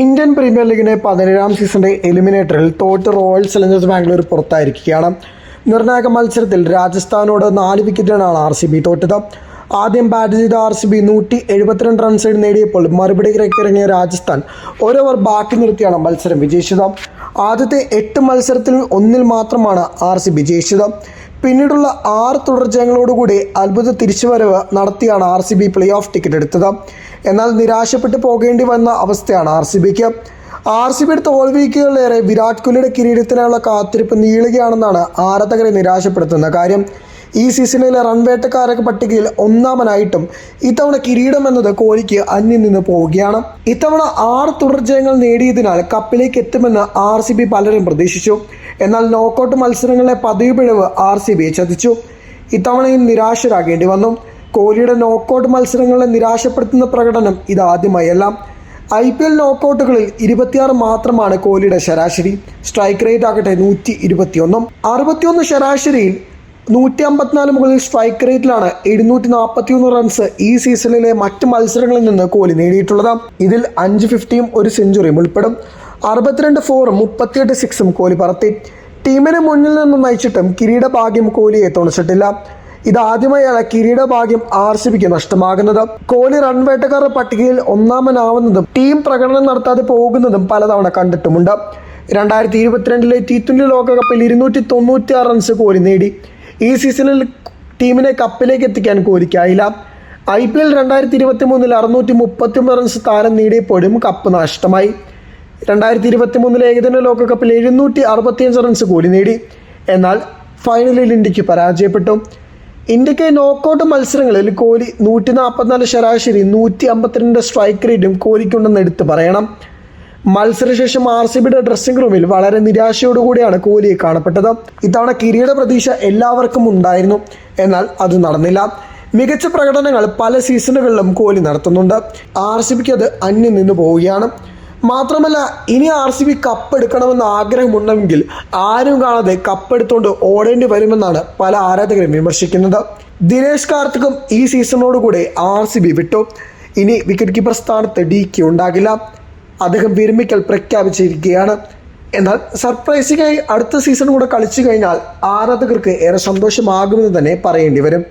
Indian premier ലീഗിന്റെ പതിനേഴാം സീസണിന്റെ എലിമിനേറ്ററിൽ തോറ്റ് റോയൽ ചലഞ്ചേഴ്സ് ബാംഗ്ലൂർ പുറത്തായിരിക്കുകയാണ്. നിർണായക മത്സരത്തിൽ രാജസ്ഥാനോട് നാല് വിക്കറ്റിനാണ് ആർ സി ബി തോറ്റത്. ആദ്യം ബാറ്റ് ചെയ്ത ആർ സി ബി നൂറ്റി എഴുപത്തിരണ്ട് റൺസ് നേടിയപ്പോൾ മറുപടി ഇറങ്ങിയ രാജസ്ഥാൻ ഓവർ ബാക്കി നിർത്തിയാണ് മത്സരം വിജയിച്ചത്. ആദ്യത്തെ എട്ട് മത്സരത്തിൽ ഒന്നിൽ മാത്രമാണ് ആർ സി ബി ജയിച്ചത്. പിന്നീടുള്ള ആറ് തുടർജയങ്ങളോടുകൂടി അത്ഭുത തിരിച്ചുവരവ് നടത്തിയാണ് R C B play off ticket എടുത്തത്. എന്നാൽ നിരാശപ്പെട്ട് പോകേണ്ടി വന്ന അവസ്ഥയാണ് ആർ സി ബിക്ക് ആർ സി ബിയുടെ തോൽവിക്കുകളിലേറെ വിരാട് കോഹ്ലിയുടെ കിരീടത്തിനായുള്ള കാത്തിരിപ്പ് നീളുകയാണെന്നാണ് ആരാധകരെ നിരാശപ്പെടുത്തുന്ന കാര്യം. ഈ സീസണിലെ റൺ വേട്ടക്കാരൊക്കെ പട്ടികയിൽ ഒന്നാമനായിട്ടും ഇത്തവണ കിരീടം എന്നത് കോഹ്ലിക്ക് അന്യം നിന്ന് പോവുകയാണ്. ഇത്തവണ ആറ് തുടർജയങ്ങൾ നേടിയതിനാൽ കപ്പിലേക്ക് എത്തുമെന്ന് ആർ സി ബി പലരും പ്രതീക്ഷിച്ചു. എന്നാൽ നോക്കൌട്ട് മത്സരങ്ങളിലെ പതിവ് പിഴവ് ആർ സി ബി ചതിച്ചു ഇത്തവണയും നിരാശരാകേണ്ടി വന്നു. കോഹ്ലിയുടെ നോക്കൌട്ട് മത്സരങ്ങളെ നിരാശപ്പെടുത്തുന്ന പ്രകടനം ഇതാദ്യമായല്ല ഐ പി എൽ നോക്കൌട്ടുകളിൽ ഇരുപത്തിയാറ് മാത്രമാണ് കോഹ്ലിയുടെ ശരാശരി. സ്ട്രൈക്ക് റേറ്റ് ആകട്ടെ നൂറ്റി ഇരുപത്തിയൊന്നും അറുപത്തിയൊന്ന് ശരാശരിയിൽ നൂറ്റി അമ്പത്തിനാല് മുകളിൽ സ്ട്രൈക്ക് റേറ്റിലാണ് എഴുന്നൂറ്റി നാൽപ്പത്തിയൊന്ന് റൺസ് ഈ സീസണിലെ മറ്റ് മത്സരങ്ങളിൽ നിന്ന് കോഹ്ലി നേടിയിട്ടുള്ളത്. ഇതിൽ അഞ്ച് ഫിഫ്റ്റിയും ഒരു സെഞ്ചുറിയും ഉൾപ്പെടും. അറുപത്തിരണ്ട് ഫോറും മുപ്പത്തിയെട്ട് സിക്സും കോഹ്ലി പറത്തി. ടീമിനെ മുന്നിൽ നിന്ന് നയിച്ചിട്ടും കിരീട ഭാഗ്യം കോഹ്ലിയെ തുണച്ചിട്ടില്ല ഇതാദ്യമായാണ് കിരീട ഭാഗ്യം ആർ സി ബിക്ക് നഷ്ടമാകുന്നത്. കോഹ്ലി റൺവേട്ടക്കാരുടെ പട്ടികയിൽ ഒന്നാമനാവുന്നതും ടീം പ്രകടനം നടത്താതെ പോകുന്നതും പലതവണ കണ്ടിട്ടുമുണ്ട്. രണ്ടായിരത്തി ഇരുപത്തിരണ്ടിലെ ടി ട്വന്റി ലോകകപ്പിൽ ഇരുന്നൂറ്റി തൊണ്ണൂറ്റി ആറ് റൺസ് കോഹ്ലി നേടി. ഈ സീസണിൽ ടീമിനെ കപ്പിലേക്ക് എത്തിക്കാൻ കോരിക്കായില്ല. ഐ പി എൽ രണ്ടായിരത്തി ഇരുപത്തി മൂന്നിൽ അറുന്നൂറ്റി മുപ്പത്തി ഒമ്പത് റൺസ് താരം നേടിയപ്പോഴും കപ്പ് നഷ്ടമായി. രണ്ടായിരത്തി ഇരുപത്തി മൂന്നിലെ ഏകദിന ലോകകപ്പിൽ എഴുന്നൂറ്റി അറുപത്തിയഞ്ച് റൺസ് കൂടി നേടി. എന്നാൽ ഫൈനലിൽ ഇന്ത്യയ്ക്ക് പരാജയപ്പെട്ടു. ഇന്ത്യയ്ക്ക് നോക്കൗട്ട് മത്സരങ്ങളിൽ കോഹ്ലി നൂറ്റി നാൽപ്പത്തിനാല് ശരാശരി നൂറ്റി അമ്പത്തിരണ്ട് സ്ട്രൈക്ക് റേറ്റും കോഹ്ലിക്കുണ്ടെന്ന് എടുത്തു പറയണം. മത്സരശേഷം ആർ സി ബിയുടെ ഡ്രസ്സിംഗ് റൂമിൽ വളരെ നിരാശയോടുകൂടിയാണ് കോഹ്ലിയെ കാണപ്പെട്ടത്. ഇത്തവണ കിരീട പ്രതീക്ഷ എല്ലാവർക്കും ഉണ്ടായിരുന്നു. എന്നാൽ അത് നടന്നില്ല. മികച്ച പ്രകടനങ്ങൾ പല സീസണുകളിലും കോഹ്ലി നടത്തുന്നുണ്ട്. ആർ സി ബിക്ക് അത് അന്യം നിന്ന് പോവുകയാണ്. മാത്രമല്ല ഇനി ആർ സി ബി കപ്പെടുക്കണമെന്ന ആഗ്രഹമുണ്ടെങ്കിൽ ആരും കാണാതെ കപ്പെടുത്തുകൊണ്ട് ഓടേണ്ടി വരുമെന്നാണ് പല ആരാധകരും വിമർശിക്കുന്നത്. ദിനേശ് കാർത്തിക്കും ഈ സീസണോടുകൂടെ ആർ സി ബി വിട്ടു. ഇനി വിക്കറ്റ് കീപ്പർ സ്ഥാനത്ത് ഡി കെ ഉണ്ടാകില്ല. അദ്ദേഹം വിരമിക്കൽ പ്രഖ്യാപിച്ചിരിക്കുകയാണ്. എന്നാൽ സർപ്രൈസിംഗായി അടുത്ത സീസൺ കൂടെ കളിച്ചു കഴിഞ്ഞാൽ ആരാധകർക്ക് ഏറെ സന്തോഷമാകുമെന്ന് തന്നെ പറയേണ്ടി വരും.